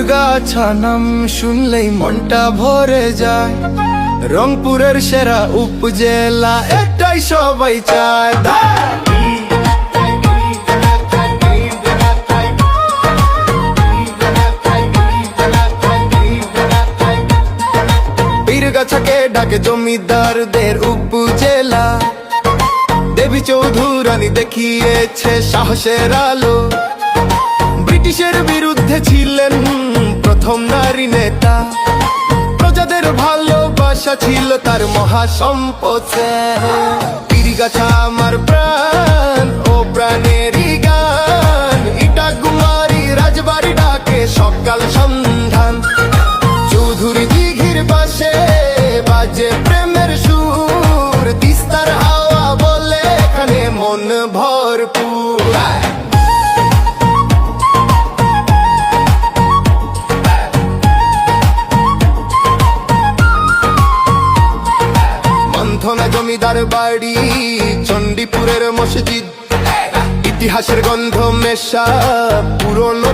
পীরগাছা নাম শুনলেই মনটা ভরে যায়। রংপুরের সেরা উপজেলা এটাই সবাই চায়। পীরগাছাকে ডাকে জমিদারদের উপজেলা। দেবী চৌধুরানী দেখিয়েছে সাহসের আলো। প্রথম নারী নেতা। প্রজাদের ভালোবাসা ছিল তার মহাসম্পদ। পিরিগাছা আমার প্রাণ ও প্রাণেরই গান। ইটা কুমারী রাজবাড়ি ডাকে সকাল সন্ধান। চৌধুরী দিঘির পাশে বাজে প্রেমের সুর। তিস্তার হাওয়া বলে এখানে মন ভরপুর। মন্থনা জমিদার বাড়ি চণ্ডীপুরের মসজিদ। ইতিহাসের গন্ধ মেশা পুরনো